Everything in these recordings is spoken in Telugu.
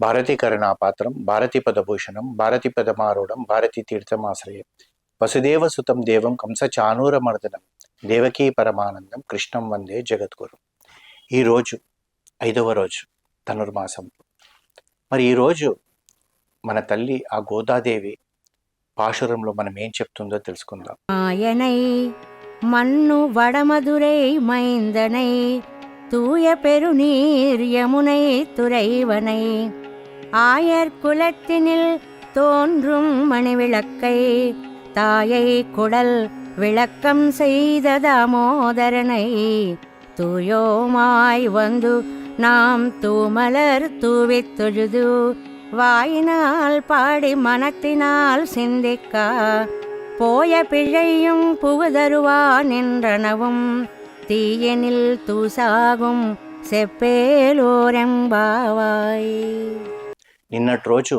భారతీ కరుణాపాత్రం భారతీ పదభూషణం భారతీ పదమారూఢం భారతీ తీర్థమాశ్రయం వసుదేవ సుతం దేవం కంస చానూరమర్దనం దేవకీ పరమానందం కృష్ణం వందే జగద్గురు ఈరోజు ఐదవ రోజు ధనుర్మాసం మరి ఈరోజు మన తల్లి ఆ గోదాదేవి పాశురంలో మనం ఏం చెప్తుందో తెలుసుకుందాం மாயனை மண்ணு வடமதுரை மைந்தனை தூய பெருநீர் யமுனை துறைவனை ஆயர் குலத்தினில் தோன்றும் மணிவிளக்கை தாயை குடல் விளக்கம் செய்த தாமோதரனை தூயோமாய் வந்து நாம் தூமலர் தூவித் தொழுது வாயினால் பாடி மனத்தினால் சிந்திக்கா. போய பிழையும் புகுதருவான் என்றனவும் தீயனில் தூசாகும் செப்பேலோரெம்பாவாய். నిన్నటి రోజు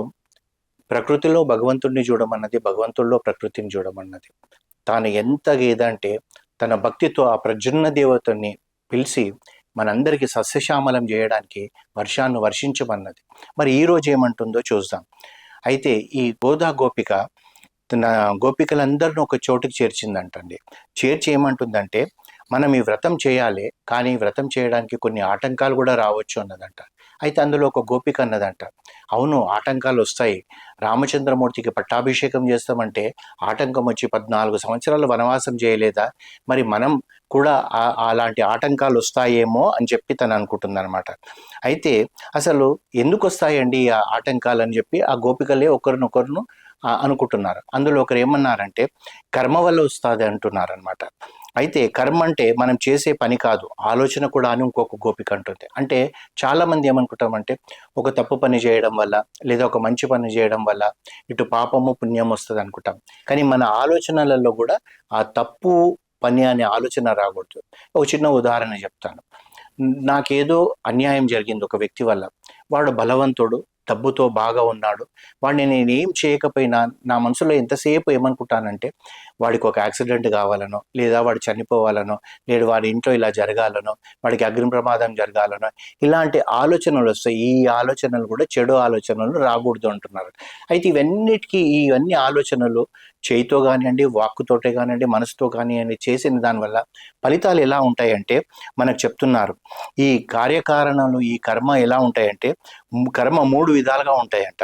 ప్రకృతిలో భగవంతుడిని చూడమన్నది భగవంతుల్లో ప్రకృతిని చూడమన్నది. తాను ఎంత ఏదంటే తన భక్తితో ఆ ప్రజున్న దేవతని పిలిచి మనందరికీ సస్యశ్యామలం చేయడానికి వర్షాన్ని వర్షించమన్నది. మరి ఈ రోజు ఏమంటుందో చూద్దాం. అయితే ఈ గోదా గోపిక తన గోపికలందరిని ఒక చోటుకి చేర్చిందంటండి. చేర్చి ఏమంటుందంటే మనం ఈ వ్రతం చేయాలి కానీ వ్రతం చేయడానికి కొన్ని ఆటంకాలు కూడా రావచ్చు అన్నదంట. అయితే అందులో ఒక గోపిక అన్నదంట. అవును ఆటంకాలు వస్తాయి రామచంద్రమూర్తికి పట్టాభిషేకం చేస్తామంటే ఆటంకం వచ్చి పద్నాలుగు సంవత్సరాలు వనవాసం చేయలేదా? మరి మనం కూడా అలాంటి ఆటంకాలు వస్తాయేమో అని చెప్పి తను అనుకుంటుందనమాట అయితే అసలు ఎందుకు వస్తాయండి ఆ ఆటంకాలు అని చెప్పి ఆ గోపికలే ఒకరినొకరును అనుకుంటున్నారు. అందులో ఒకరు ఏమన్నారంటే కర్మ వల్ల వస్తుంది అంటున్నారు అనమాట అయితే కర్మ అంటే మనం చేసే పని కాదు ఆలోచన కూడా అని ఇంకొక గోపిక అంటుంది. అంటే చాలామంది ఏమనుకుంటామంటే ఒక తప్పు పని చేయడం వల్ల లేదా ఒక మంచి పని చేయడం వల్ల ఇటు పాపము పుణ్యం వస్తుంది అనుకుంటాం. కానీ మన ఆలోచనలలో కూడా ఆ తప్పు పని అనే ఆలోచన రాకూడదు. ఒక చిన్న ఉదాహరణ చెప్తాను. నాకేదో అన్యాయం జరిగింది ఒక వ్యక్తి వల్ల. వాడు బలవంతుడు డబ్బుతో బాగా ఉన్నాడు. వాడిని నేను ఏం చేయకపోయినా నా మనసులో ఎంతసేపు ఏమనుకుంటానంటే వాడికి ఒక యాక్సిడెంట్ కావాలనో లేదా వాడు చనిపోవాలనో లేదా వాడి ఇంట్లో ఇలా జరగాలనో వాడికి అగ్ని ప్రమాదం జరగాలనో ఇలాంటి ఆలోచనలు వస్తాయి. ఈ ఆలోచనలు కూడా చెడు ఆలోచనలు రాకూడదు అంటున్నారు. అయితే ఇవన్నిటికీ ఇవన్నీ ఆలోచనలు చేయితో కానివ్వండి వాక్కుతోటే కానివ్వండి మనసుతో కానివ్వండి చేసిన దానివల్ల ఫలితాలు ఎలా ఉంటాయంటే మనకు చెప్తున్నారు. ఈ కార్యకారణాలు ఈ కర్మ ఎలా ఉంటాయంటే కర్మ మూడు విధాలుగా ఉంటాయంట.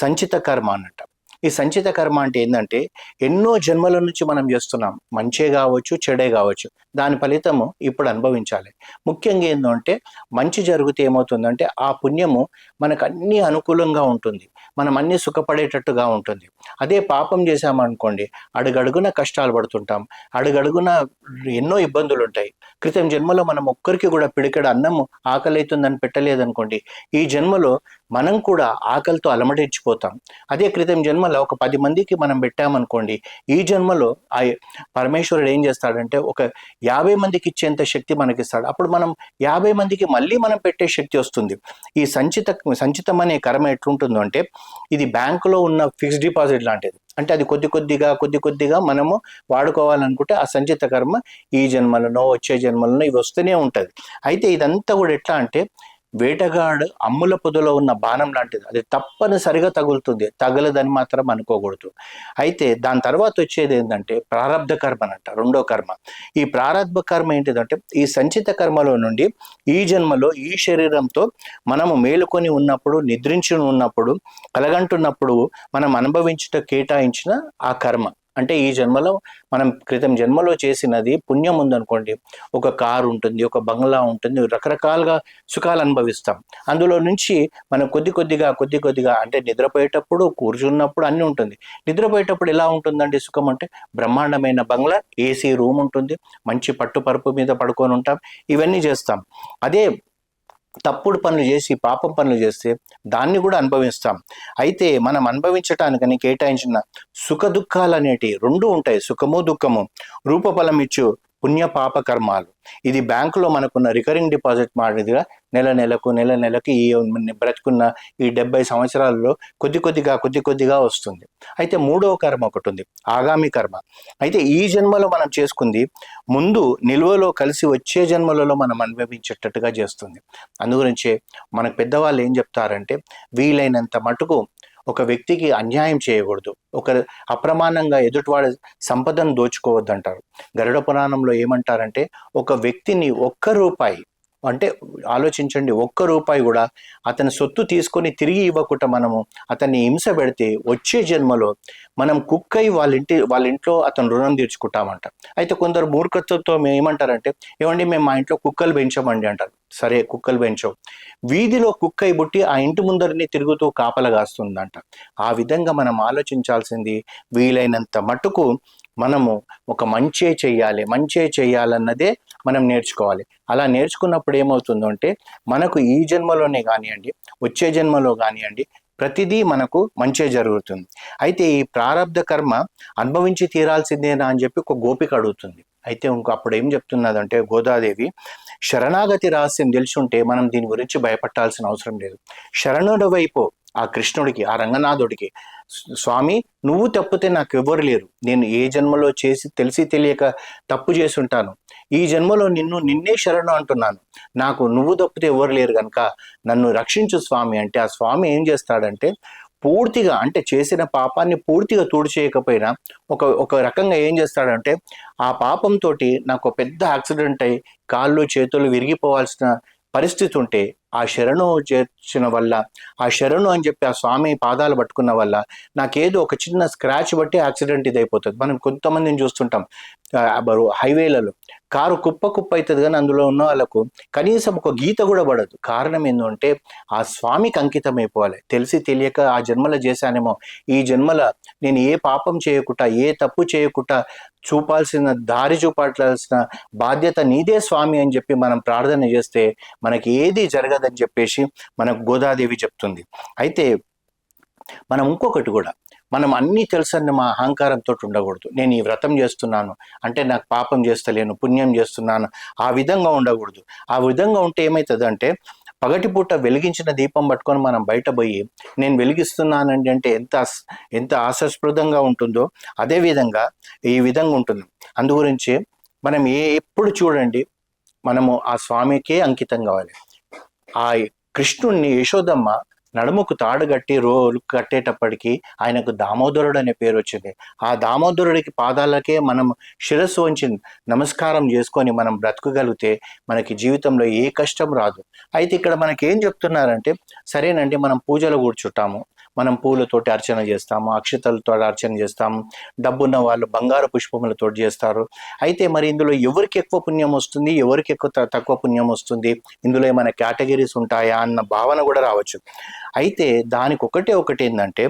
సంచిత కర్మ అనంట ఈ సంచిత కర్మ అంటే ఏంటంటే ఎన్నో జన్మల నుంచి మనం చేస్తున్నాం. మంచే కావచ్చు చెడే కావచ్చు. దాని ఫలితము ఇప్పుడు అనుభవించాలి. ముఖ్యంగా ఏంటంటే మంచి జరిగితే ఏమవుతుందంటే ఆ పుణ్యము మనకు అన్ని అనుకూలంగా ఉంటుంది. మనం అన్ని సుఖపడేటట్టుగా ఉంటుంది. అదే పాపం చేశామనుకోండి అడుగడుగున కష్టాలు పడుతుంటాం. అడుగడుగున ఎన్నో ఇబ్బందులు ఉంటాయి క్రితం జన్మలో మనం ఒక్కరికి కూడా పిడికెడు అన్నము ఆకలి అవుతుందని పెట్టలేదనుకోండి ఈ జన్మలో మనం కూడా ఆకలితో అలమటించిపోతాం. అదే క్రితం జన్మలో ఒక పది మందికి మనం పెట్టామనుకోండి ఈ జన్మలో ఆ పరమేశ్వరుడు ఏం చేస్తాడంటే ఒక యాభై మందికి ఇచ్చేంత శక్తి మనకిస్తాడు. అప్పుడు మనం యాభై మందికి మళ్ళీ మనం పెట్టే శక్తి వస్తుంది. ఈ సంచిత సంచితం అనే కర్మ ఎట్లుంటుందో అంటే ఇది బ్యాంకులో ఉన్న ఫిక్స్డ్ డిపాజిట్ లాంటిది. అంటే అది కొద్ది కొద్దిగా కొద్ది కొద్దిగా మనము వాడుకోవాలనుకుంటే ఆ సంచిత కర్మ ఈ జన్మలనో వచ్చే జన్మలనో ఇవి వస్తూనే ఉంటుంది. అయితే ఇదంతా కూడా ఎట్లా అంటే వేటగాడు అమ్ముల పొదలో ఉన్న బాణం లాంటిది. అది తప్పనిసరిగా తగులుతుంది. తగలదని మాత్రం అనుకోకూడదు. అయితే దాని తర్వాత వచ్చేది ఏంటంటే ప్రారంధ కర్మ అంట రెండో కర్మ. ఈ ప్రారంభ కర్మ ఏంటిదంటే ఈ సంచిత కర్మలో నుండి ఈ జన్మలో ఈ శరీరంతో మనము మేలుకొని ఉన్నప్పుడు నిద్రించి ఉన్నప్పుడు కలగంటున్నప్పుడు మనం అనుభవించుట కేటాయించిన ఆ కర్మ. అంటే ఈ జన్మలో మనం క్రితం జన్మలో చేసినది పుణ్యం ఉందనుకోండి. ఒక కారు ఉంటుంది ఒక బంగ్లా ఉంటుంది రకరకాలుగా సుఖాలు అనుభవిస్తాం. అందులో నుంచి మనం కొద్ది కొద్దిగా కొద్ది కొద్దిగా అంటే నిద్రపోయేటప్పుడు కూర్చున్నప్పుడు అన్నీ ఉంటుంది. నిద్రపోయేటప్పుడు ఎలా ఉంటుందండి సుఖం అంటే బ్రహ్మాండమైన బంగ్లా ఏసీ రూమ్ ఉంటుంది మంచి పట్టు పరుపు మీద పడుకొని ఉంటాం ఇవన్నీ చేస్తాం. అదే తప్పుడు పనులు చేసి పాపం పనులు చేస్తే దాన్ని కూడా అనుభవిస్తాం. అయితే మనం అనుభవించటానికని కేటాయించిన సుఖ దుఃఖాలు అనేటివి రెండు ఉంటాయి. సుఖము దుఃఖము. రూపఫలం ఇచ్చు పుణ్య పాప కర్మాలు ఇది బ్యాంకులో మనకున్న రికరింగ్ డిపాజిట్ మాదిరిగా నెల నెలకు నెల నెలకు ఈ బ్రతుకున్న ఈ డెబ్బై సంవత్సరాలలో కొద్ది కొద్దిగా కొద్ది కొద్దిగా వస్తుంది. అయితే మూడవ కర్మ ఒకటి ఉంది ఆగామి కర్మ. అయితే ఈ జన్మలో మనం చేసుకుంది ముందు నిల్వలో కలిసి వచ్చే జన్మలలో మనం అనుభవించేటట్టుగా చేస్తుంది. అందుగురించే మనకు పెద్దవాళ్ళు ఏం చెప్తారంటే వీలైనంత మటుకు ఒక వ్యక్తికి అన్యాయం చేయకూడదు. ఒక అప్రమాణంగా ఎదుటివాడి సంపదను దోచుకోవద్దంటారు. గరుడ పురాణంలో ఏమంటారంటే ఒక వ్యక్తిని ఒక్క రూపాయి అంటే ఆలోచించండి ఒక్క రూపాయి కూడా అతని సొత్తు తీసుకొని తిరిగి ఇవ్వకుండా మనము అతన్ని హింస పెడితే వచ్చే జన్మలో మనం కుక్కై వాళ్ళ ఇంటి వాళ్ళ ఇంట్లో అతను రుణం తీర్చుకుంటామంట. అయితే కొందరు మూర్ఖత్వంతో ఏమంటారంటే ఏమండి మేము మా ఇంట్లో కుక్కలు పెంచామండి అంటారు. సరే కుక్కలు పెంచవు వీధిలో కుక్క బుట్టి ఆ ఇంటి ముందరిని తిరుగుతూ కాపలగాస్తుందంట ఆ విధంగా మనం ఆలోచించాల్సింది వీలైనంత మట్టుకు మనము ఒక మంచే చేయాలి మంచే చేయాలన్నదే మనం నేర్చుకోవాలి. అలా నేర్చుకున్నప్పుడు ఏమవుతుందో అంటే మనకు ఈ జన్మలోనే కానివ్వండి వచ్చే జన్మలో కానివ్వండి ప్రతిదీ మనకు మంచే జరుగుతుంది. అయితే ఈ ప్రారంధ కర్మ అనుభవించి తీరాల్సిందేనా అని చెప్పి ఒక గోపిక అడుగుతుంది. అయితే ఇంకో అప్పుడు ఏం చెప్తున్నదంటే గోదాదేవి శరణాగతి రహస్యం తెలుసుంటే మనం దీని గురించి భయపట్టాల్సిన అవసరం లేదు. శరణుడి వైపు ఆ కృష్ణుడికి ఆ రంగనాథుడికి స్వామి నువ్వు తప్పితే నాకు ఎవ్వరు లేరు. నేను ఏ జన్మలో చేసి తెలిసి తెలియక తప్పు చేసి ఉంటాను. ఈ జన్మలో నిన్ను నిన్నే శరణు అంటున్నాను. నాకు నువ్వు తప్పితే ఎవరు లేరు కనుక నన్ను రక్షించు స్వామి అంటే ఆ స్వామి ఏం చేస్తాడంటే పూర్తిగా అంటే చేసిన పాపాన్ని పూర్తిగా తుడిచేయకపోయినా ఒక ఒక రకంగా ఏం చేస్తాడంటే ఆ పాపంతో నాకు ఒక పెద్ద యాక్సిడెంట్ అయి కాళ్ళు చేతులు విరిగిపోవాల్సిన పరిస్థితి ఉంటే ఆ శరణు చేర్చిన వల్ల ఆ శరణు అని చెప్పి ఆ స్వామి పాదాలు పట్టుకున్న వల్ల నాకేదో ఒక చిన్న స్క్రాచ్ బట్టి యాక్సిడెంట్ ఇది అయిపోతుంది మనం కొంతమందిని చూస్తుంటాం. హైవేలలో కారు కుప్ప కుప్ప అవుతుంది కానీ అందులో ఉన్న వాళ్ళకు కనీసం ఒక గీత కూడా పడదు. కారణం ఏంటంటే ఆ స్వామికి అంకితం అయిపోవాలి. తెలిసి తెలియక ఆ జన్మల చేశానేమో. ఈ జన్మల నేను ఏ పాపం చేయకుండా ఏ తప్పు చేయకుండా చూపాల్సిన దారి చూపాల్సిన బాధ్యత నీదే స్వామి అని చెప్పి మనం ప్రార్థన చేస్తే మనకి ఏది జరగదని చెప్పేసి మనకు గోదాదేవి చెప్తుంది. అయితే మనం ఇంకొకటి కూడా మనం అన్నీ తెలుసన్న మా అహంకారంతో ఉండకూడదు. నేను ఈ వ్రతం చేస్తున్నాను అంటే నాకు పాపం చేస్తలేను పుణ్యం చేస్తున్నాను ఆ విధంగా ఉండకూడదు. ఆ విధంగా ఉంటే ఏమవుతుంది అంటే పగటిపూట వెలిగించిన దీపం పట్టుకొని మనం బయట పోయి నేను వెలిగిస్తున్నానండి అంటే ఎంత ఎంత ఆశాస్పదంగా ఉంటుందో అదే విధంగా ఈ విధంగా ఉంటుంది. అందుగురించి మనం ఏ ఎప్పుడు చూడండి మనము ఆ స్వామికే అంకితం కావాలి. ఆ కృష్ణుణ్ణి యశోదమ్మ నడుముకు తాడు కట్టి రోలు కట్టేటప్పటికి ఆయనకు దామోదరుడు అనే పేరు వచ్చింది. ఆ దామోదరుడికి పాదాలకే మనం శిరస్సు వంచి నమస్కారం చేసుకొని మనం బ్రతకగలిగితే మనకి జీవితంలో ఏ కష్టం రాదు. అయితే ఇక్కడ మనకి ఏం చెప్తున్నారంటే సరేనండి మనం పూజలు కూర్చుంటాము. మనం పూలతోటి అర్చన చేస్తాము అక్షతలతో అర్చన చేస్తాము డబ్బున్న వాళ్ళు బంగారు పుష్పములతో చేస్తారు. అయితే మరి ఇందులో ఎవరికి ఎక్కువ పుణ్యం వస్తుంది ఎవరికి ఎక్కువ త- తక్కువ పుణ్యం వస్తుంది? ఇందులో ఏమైనా కేటగిరీస్ ఉంటాయా అన్న భావన కూడా రావచ్చు. అయితే దానికి ఒకటే ఒకటి ఏంటంటే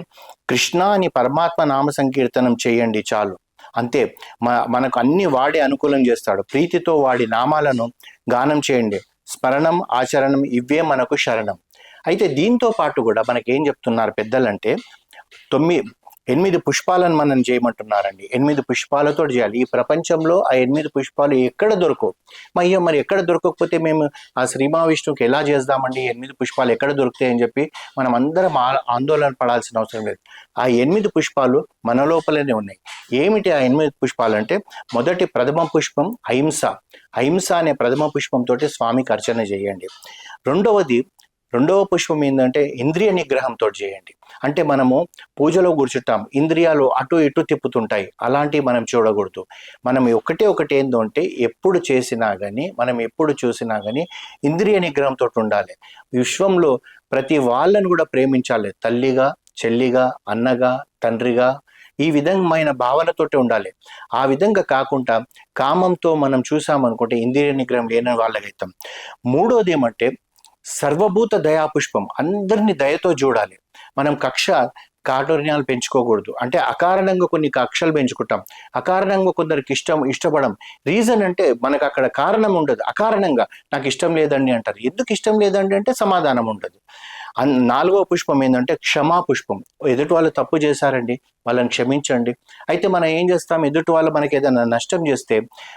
కృష్ణ అని పరమాత్మ నామ సంకీర్తనం చేయండి చాలు. అంతే. మ మనకు అన్ని వాడి అనుకూలం చేస్తాడు. ప్రీతితో వాడి నామాలను గానం చేయండి. స్మరణం ఆచరణం ఇవే మనకు శరణం. అయితే దీంతో పాటు కూడా మనకి ఏం చెప్తున్నారు పెద్దలంటే తొమ్మిది ఎనిమిది పుష్పాలను మనం చేయమంటున్నారండి. ఎనిమిది పుష్పాలతో చేయాలి. ఈ ప్రపంచంలో ఆ ఎనిమిది పుష్పాలు ఎక్కడ దొరకవు? మరి అయ్యో మరి ఎక్కడ దొరకకపోతే మేము ఆ శ్రీ మహావిష్ణువుకి ఎలా చేద్దామండి ఎనిమిది పుష్పాలు ఎక్కడ దొరుకుతాయని చెప్పి మనం అందరం ఆ- ఆందోళన పడాల్సిన అవసరం లేదు. ఆ ఎనిమిది పుష్పాలు మన లోపలనే ఉన్నాయి. ఏమిటి ఆ ఎనిమిది పుష్పాలు అంటే మొదటి ప్రథమ పుష్పం అహింస. అహింస అనే ప్రథమ పుష్పంతో స్వామికి అర్చన చేయండి. రెండవది రెండవ పుష్పం ఏంటంటే ఇంద్రియ నిగ్రహంతో చేయండి. అంటే మనము పూజలో కూర్చుంటాం ఇంద్రియాలు అటు ఇటు తిప్పుతుంటాయి అలాంటివి మనం చూడకూడదు. మనం ఒకటే ఒకటి ఏంటంటే ఎప్పుడు చేసినా కానీ మనం ఎప్పుడు చూసినా కానీ ఇంద్రియ నిగ్రహంతో ఉండాలి. విశ్వంలో ప్రతి వాళ్ళను కూడా ప్రేమించాలి. తల్లిగా చెల్లిగా అన్నగా తండ్రిగా ఈ విధమైన భావనతోటి ఉండాలి. ఆ విధంగా కాకుండా కామంతో మనం చూసామనుకుంటే ఇంద్రియ నిగ్రహం లేని వాళ్ళకైతాం. మూడోది ఏమంటే సర్వభూత దయాపుష్పం అందరినీ దయతో చూడాలి మనం కక్ష కాఠోర్యాలు పెంచుకోకూడదు. అంటే అకారణంగా కొన్ని కక్షలు పెంచుకుంటాం. అకారణంగా కొందరికి ఇష్టం ఇష్టపడం. రీజన్ అంటే మనకు అక్కడ కారణం ఉండదు. అకారణంగా నాకు ఇష్టం లేదండి అంటారు. ఎందుకు ఇష్టం లేదండి అంటే సమాధానం ఉండదు. అన్- నాలుగో పుష్పం ఏంటంటే క్షమా పుష్పం ఎదుటి వాళ్ళు తప్పు చేశారండి. వాళ్ళని క్షమించండి. అయితే మనం ఏం చేస్తాం? ఎదుటి వాళ్ళు మనకి ఏదైనా నష్టం చేస్తే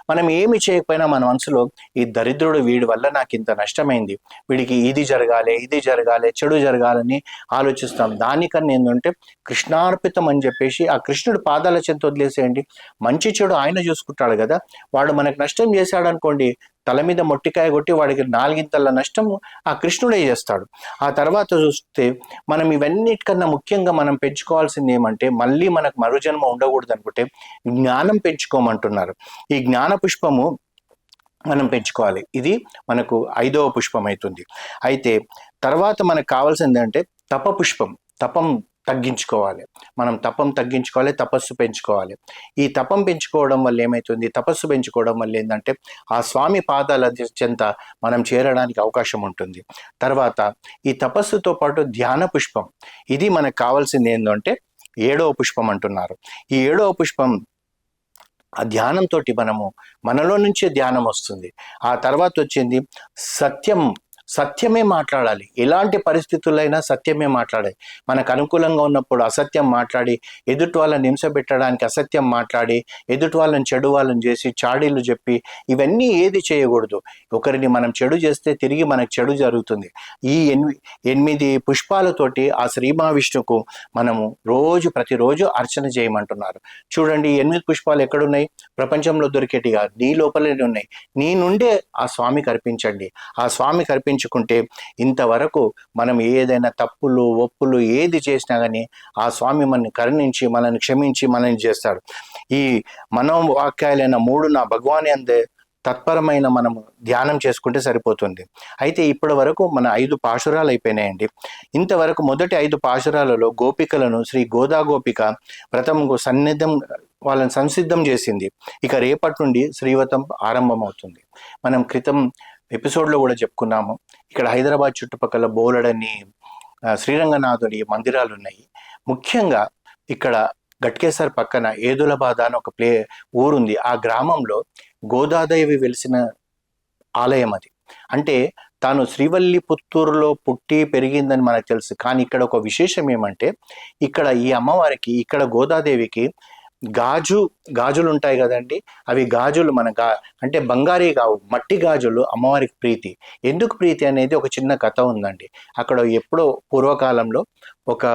మనం ఏమి చేయకపోయినా మన మనసులో ఈ దరిద్రుడు వీడి వల్ల నాకు ఇంత నష్టమైంది. వీడికి ఇది జరగాలి ఇది జరగాలి చెడు జరగాలని ఆలోచిస్తాం. దానికన్నా ఏంటంటే కృష్ణార్పితం అని చెప్పేసి ఆ కృష్ణుడు పాదాల చెంత వదిలేసేయండి. మంచి చెడు ఆయన చూసుకుంటాడు కదా. వాడు మనకు నష్టం చేశాడు అనుకోండి తల మీద మొట్టికాయ కొట్టి వాడికి నాలుగింతల నష్టం ఆ కృష్ణుడే చేస్తాడు. ఆ తర్వాత చూస్తే మనం ఇవన్నిటికన్నా ముఖ్యంగా మనం పెంచుకోవాల్సింది ఏమంటే మళ్ళీ మళ్ళీ మనకు మరుజన్మ ఉండకూడదు అనుకుంటే జ్ఞానం పెంచుకోమంటున్నారు. ఈ జ్ఞాన పుష్పము మనం పెంచుకోవాలి. ఇది మనకు ఐదవ పుష్పం అవుతుంది అయితే తర్వాత మనకు కావాల్సింది అంటే తప పుష్పం తపం తగ్గించుకోవాలి. మనం తపం తగ్గించుకోవాలి తపస్సు పెంచుకోవాలి. ఈ తపం పెంచుకోవడం వల్ల ఏమవుతుంది తపస్సు పెంచుకోవడం వల్ల ఏంటంటే ఆ స్వామి పాదాల చెంత మనం చేరడానికి అవకాశం ఉంటుంది. తర్వాత ఈ తపస్సుతో పాటు ధ్యాన పుష్పం ఇది మనకు కావాల్సింది ఏంటంటే ఏడవ పుష్పం అంటున్నారు. ఈ ఏడవ పుష్పం ఆ ధ్యానంతో మనము మనలో నుంచే ధ్యానం వస్తుంది. ఆ తర్వాత వచ్చింది సత్యం సత్యమే మాట్లాడాలి. ఎలాంటి పరిస్థితులైనా సత్యమే మాట్లాడాలి. మనకు అనుకూలంగా ఉన్నప్పుడు అసత్యం మాట్లాడి ఎదుటి వాళ్ళని హింస పెట్టడానికి అసత్యం మాట్లాడి ఎదుటి వాళ్ళని చెడు వాళ్ళని చేసి చాడీలు చెప్పి ఇవన్నీ ఏది చేయకూడదు. ఒకరిని మనం చెడు చేస్తే తిరిగి మనకు చెడు జరుగుతుంది. ఈ ఎనిమి ఎనిమిది పుష్పాలతోటి ఆ శ్రీ విష్ణుకు మనము రోజు ప్రతిరోజు అర్చన చేయమంటున్నారు. చూడండి ఎనిమిది పుష్పాలు ఎక్కడున్నాయి? ప్రపంచంలో దొరికేటిగా నీ లోపలనే ఉన్నాయి. నీ నుండే ఆ స్వామికి అర్పించండి. ఆ స్వామికి గుర్తించుకుంటే ఇంతవరకు మనం ఏదైనా తప్పులు ఒప్పులు ఏది చేసినా కానీ ఆ స్వామి మనని కరుణించి మనల్ని క్షమించి మనల్ని చేస్తాడు. ఈ మనోవాక్యాలైన మూడు నా భగవాన్ అందే తత్పరమైన మనము ధ్యానం చేసుకుంటే సరిపోతుంది. అయితే ఇప్పటి వరకు మన ఐదు పాశురాలు అయిపోయినాయండి. ఇంతవరకు మొదటి ఐదు పాశురాలలో గోపికలను శ్రీ గోదా గోపిక వ్రతంకు సన్నిధం వాళ్ళని సంసిద్ధం చేసింది. ఇక రేపటి నుండి శ్రీవతం ఆరంభమవుతుంది. మనం క్రితం ఎపిసోడ్లో కూడా చెప్పుకున్నాము. ఇక్కడ హైదరాబాద్ చుట్టుపక్కల బోలెడని శ్రీరంగనాథుడి మందిరాలు ఉన్నాయి ముఖ్యంగా ఇక్కడ గట్కేసర్ పక్కన ఏదులబాద అని ఒక ప్లే ఊరుంది. ఆ గ్రామంలో గోదాదేవి వెలిసిన ఆలయం అది. అంటే తాను శ్రీవల్లి పుత్తూరులో పుట్టి పెరిగిందని మనకు తెలుసు. కానీ ఇక్కడ ఒక విశేషం ఏమంటే ఇక్కడ ఈ అమ్మవారికి ఇక్కడ గోదాదేవికి గాజు గాజులు ఉంటాయి కదండి. అవి గాజులు మన గా అంటే బంగారీ కావు మట్టి గాజులు అమ్మవారికి ప్రీతి. ఎందుకు ప్రీతి అనేది ఒక చిన్న కథ ఉందండి. అక్కడ ఎప్పుడో పూర్వకాలంలో ఒక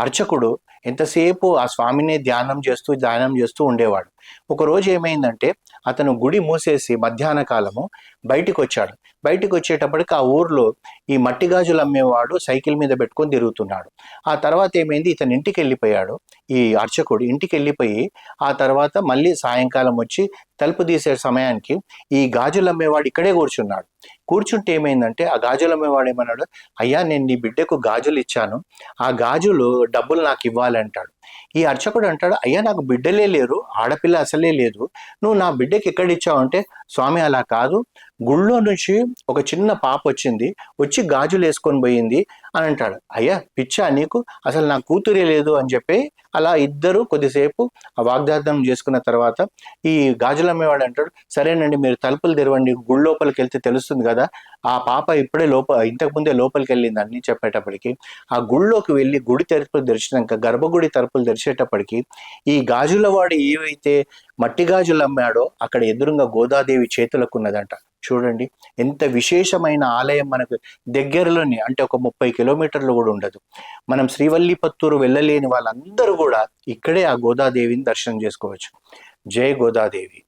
అర్చకుడు ఎంతసేపు ఆ స్వామిని ధ్యానం చేస్తూ ధ్యానం చేస్తూ ఉండేవాడు. ఒక రోజు ఏమైందంటే అతను గుడి మూసేసి మధ్యాహ్న కాలము బయటికి వచ్చాడు బయటికి వచ్చేటప్పటికి ఆ ఊర్లో ఈ మట్టి గాజులు అమ్మేవాడు సైకిల్ మీద పెట్టుకొని తిరుగుతున్నాడు. ఆ తర్వాత ఏమైంది? ఇతను ఇంటికి వెళ్ళిపోయాడు ఈ అర్చకుడు ఇంటికి వెళ్ళిపోయి ఆ తర్వాత మళ్ళీ సాయంకాలం వచ్చి తలుపు తీసే సమయానికి ఈ గాజులు అమ్మేవాడు ఇక్కడే కూర్చున్నాడు. కూర్చుంటే ఏమైందంటే ఆ గాజులు అమ్మేవాడు ఏమన్నాడు? అయ్యా నేను నీ బిడ్డకు గాజులు ఇచ్చాను. ఆ గాజులు డబ్బులు నాకు ఇవ్వాలంటాడు ఈ అర్చకుడు అంటాడు అయ్యా నాకు బిడ్డలే లేరు ఆడపిల్ల అసలే లేదు. నువ్వు నా బిడ్డకి ఎక్కడ ఇచ్చావు? అంటే స్వామి అలా కాదు. గుళ్ళో నుంచి ఒక చిన్న పాప వచ్చింది వచ్చి గాజులు వేసుకొని పోయింది అని అంటాడు. అయ్యా పిచ్చా నీకు? అసలు నా కూతురే లేదు అని చెప్పి అలా ఇద్దరు కొద్దిసేపు ఆ వాగ్దానం చేసుకున్న తర్వాత ఈ గాజులు అమ్మేవాడు అంటాడు సరేనండి మీరు తలుపులు తెరవండి గుడి లోపలికి వెళ్తే తెలుస్తుంది కదా ఆ పాప ఇప్పుడే లోప ఇంతకు ముందే లోపలికి వెళ్ళింది అన్ని చెప్పేటప్పటికి. ఆ గుళ్ళోకి వెళ్ళి గుడి తలుపులు తెరిచినాక గర్భగుడి తలుపులు తెరిచేటప్పటికి ఈ గాజుల వాడు ఏవైతే మట్టి గాజులు అమ్మాడో అక్కడ ఎదురుగా గోదాదేవి చేతులకు ఉన్నదంట. చూడండి. ఎంత విశేషమైన ఆలయం మనకు దగ్గరలోనే అంటే ఒక ముప్పై కిలోమీటర్లు కూడా ఉండదు. మనం శ్రీవల్లిపత్తూరు వెళ్ళలేని వాళ్ళందరూ కూడా ఇక్కడే ఆ గోదాదేవిని దర్శనం చేసుకోవచ్చు. జై గోదాదేవి.